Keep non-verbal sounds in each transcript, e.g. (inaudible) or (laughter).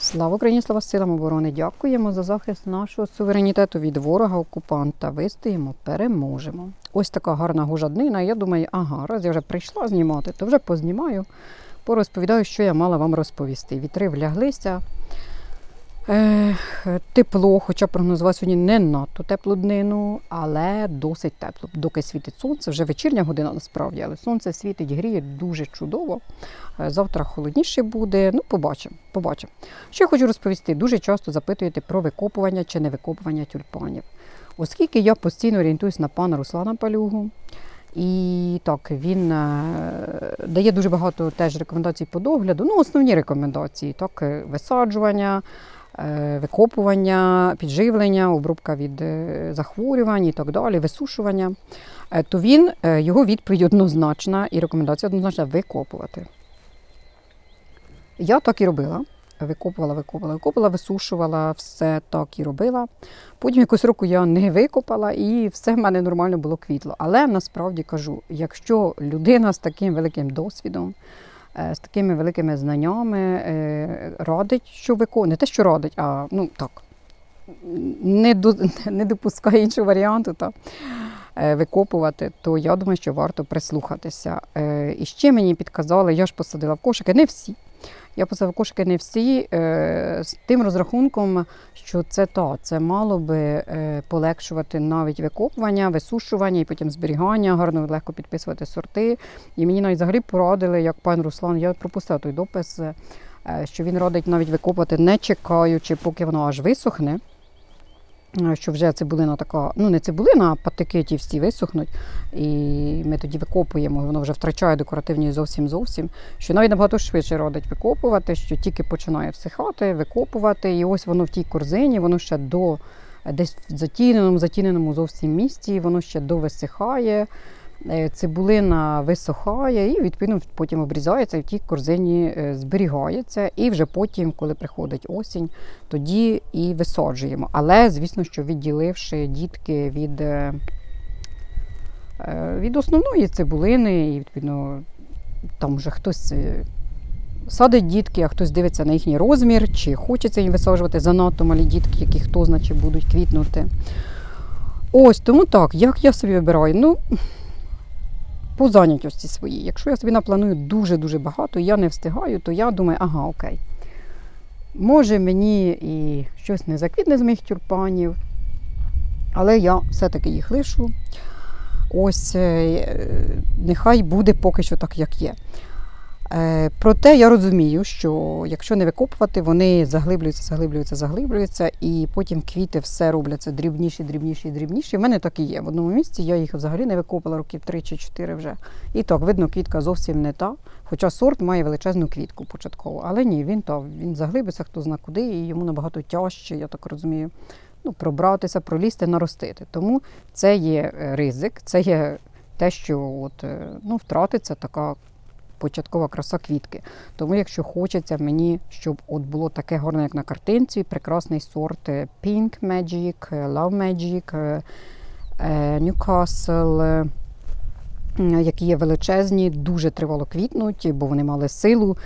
Слава Україні, слава силам оборони! Дякуємо за захист нашого суверенітету від ворога-окупанта. Вистоїмо, переможемо. Ось така гарна гужаднина. Я думаю, ага, раз я вже прийшла знімати, то вже познімаю, порозповідаю, що я мала вам розповісти. Вітри вляглися. Тепло, хоча прогнозував сьогодні не надто теплу днину, але досить тепло. Доки світить сонце, вже вечірня година насправді, але сонце світить, гріє дуже чудово. Е, Завтра холодніше буде. Ну, побачимо. побачимо. Я хочу розповісти? Дуже часто запитуєте про викопування чи не викопування тюльпанів. Оскільки я постійно орієнтуюсь на пана Руслана Палюгу, і так, він е, дає дуже багато теж рекомендацій по догляду. Ну, основні рекомендації, так, е, висаджування, викопування, підживлення, обробка від е, захворювань і так далі, висушування. Е, То він, е, його відповідь однозначна і рекомендація однозначна викопувати. Я так і робила. Викопувала, викопувала, викопувала, висушувала, все так і робила. Потім якось року я не викопала і все в мене нормально було квітло. Але насправді кажу, якщо людина з таким великим досвідом, е, з такими великими знаннями родить, радить, що виконує, не те, що радить, а ну так, не, до, (laughs) не допускає іншого варіанту. Та, е, Викопувати, то я думаю, що варто прислухатися. Е, І ще мені підказали, я ж посадила в кошики, не всі. Я писав кошики не всі е, з тим розрахунком, що це то, це мало би е, полегшувати навіть викопування, висушування і потім зберігання, гарно легко підписувати сорти. І мені навіть взагалі порадили, як пан Руслан, я пропустила той допис, е, що він радить навіть викопувати, не чекаючи, поки воно аж висохне. Е, Що вже цибулина така, ну не цибулина, а патики ті всі висохнуть, і ми тоді викопуємо, воно вже втрачає декоративність зовсім зовсім. Що навіть набагато швидше родить викопувати, що тільки починає всихати, викопувати, і ось воно в тій корзині, воно ще до десь в затіненому, затіненому зовсім місці, воно ще довисихає. Е, Цибулина висохає і відповідно потім обрізається і в тій корзині е, зберігається. І вже потім, коли приходить осінь, тоді і висаджуємо. Але, звісно, що відділивши дітки від, е, від основної цибулини, і відповідно там вже хтось садить дітки, а хтось дивиться на їхній розмір, чи хочеться їм висаджувати занадто малі дітки, які хто значить будуть квітнути. Ось тому так, як я собі вибираю? Ну, по зайнятості своїй. Якщо я собі напланую дуже-дуже багато, я не встигаю, то я думаю, ага, окей. Може мені і щось не заквітне з моїх тюрпанів, але я все-таки їх лишу. Ось е, нехай буде поки що так, як є. Е, Проте я розумію, що якщо не викопувати, вони заглиблюються, заглиблюються, заглиблюються, і потім квіти все робляться дрібніші, дрібніші, дрібніші. В мене так і є. В одному місці я їх взагалі не викопала років 3 чи 4 вже. І так, видно, квітка зовсім не та. Хоча сорт має величезну квітку початково. Але ні, він та, він заглибиться, хто зна куди, і йому набагато тяжче, я так розумію, ну, пробратися, пролізти, наростити. Тому це є е, ризик, це є те, що от, е, ну, втратиться така початкова краса квітки. Тому, якщо хочеться мені, щоб от було таке гарне, як на картинці, прекрасний сорт е, Pink Magic, е, Love Magic, е, Newcastle, які є величезні, дуже тривало квітнуть, бо вони мали силу.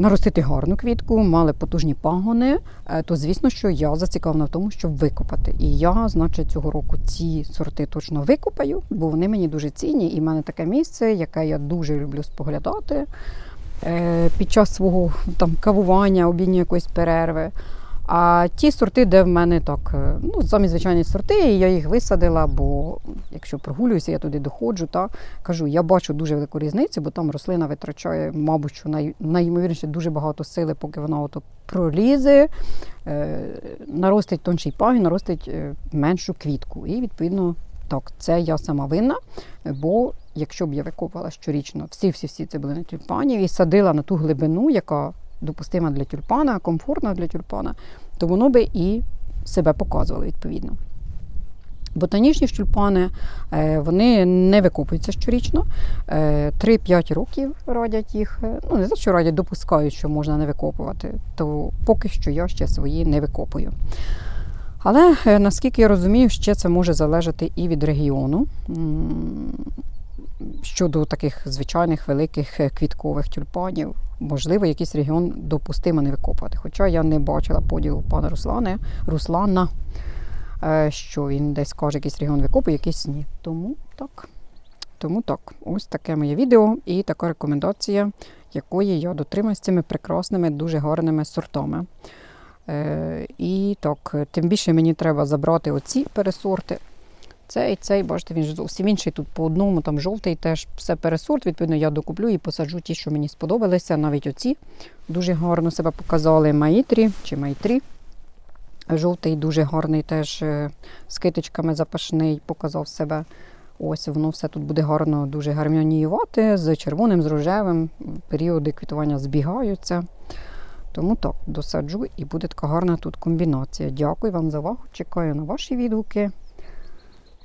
Наростити гарну квітку, мали потужні пагони, е, то звісно, що я зацікавлена в тому, щоб викопати. І я, значить, цього року ці сорти точно викопаю, бо вони мені дуже цінні. І в мене таке місце, яке я дуже люблю споглядати е, під час свого там кавування, обідньої якоїсь перерви. А ті сорти, де в мене так, е, ну, самі звичайні сорти, і я їх висадила, бо якщо прогулююся, я туди доходжу, та кажу, я бачу дуже велику різницю, бо там рослина витрачає, мабуть, що най, найімовірніше дуже багато сили, поки вона ото пролізе, е, наростить тонший пагін, наростить е, меншу квітку. І відповідно, так, це я сама винна, бо якщо б я викопала щорічно всі-всі-всі цибулини тюльпанів і садила на ту глибину, яка допустима для тюльпана, комфортна для тюльпана, то воно би і себе показувало відповідно. Ботанічні тюльпани е, вони не викопуються щорічно. Е, 3-5 років радять їх. Е, Ну, не за що радять, допускають, що можна не викопувати, то поки що я ще свої не викопую. Але е, наскільки я розумію, ще це може залежати і від регіону. Щодо таких звичайних великих е, квіткових тюльпанів, можливо, якийсь регіон допустимо не викопувати. Хоча я не бачила поділу пана Руслане, Руслана, е, що він десь каже, якийсь регіон викопує, якийсь ні. Тому так. Тому так, ось таке моє відео і така рекомендація, якої я дотримуюсь цими прекрасними, дуже гарними сортами. Е, і так, тим більше мені треба забрати оці пересорти. Цей, цей, бачите, він ж зовсім інший. Тут по одному, там жовтий теж все пересорт. Відповідно, я докуплю і посаджу ті, що мені сподобалися. Навіть оці дуже гарно себе показали. Майтрі чи майтрі. Жовтий дуже гарний, теж е, з китичками запашний, показав себе. Ось воно все тут буде гарно, дуже гармоніювати з червоним, з рожевим. Періоди квітування збігаються. Тому так, досаджу і буде така гарна тут комбінація. Дякую вам за увагу. Чекаю на ваші відгуки.